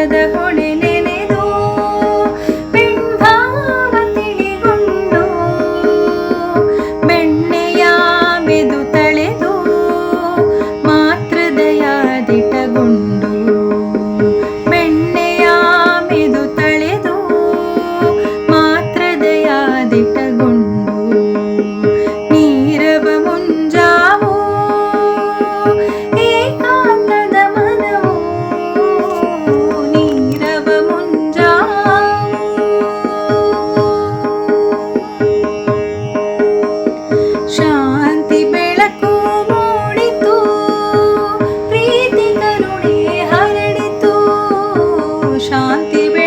ಮರದ ಹೊಳೆ ನೆನೆದು ಬೆಂಭಾವ ತಿಳಿಗೊಂಡು, ಬೆಣ್ಣೆಯ ಮೆದು ತಳೆದು ಮಾತೃದಯ ದಿಟಗೊಂಡು, ಬೆಣ್ಣೆಯ ಮೆದು ತಳೆದು ಮಾತೃದಯ ದಿಟಗೊಂಡು, ನೀರವ ಮುಂಜಾವು শান্তি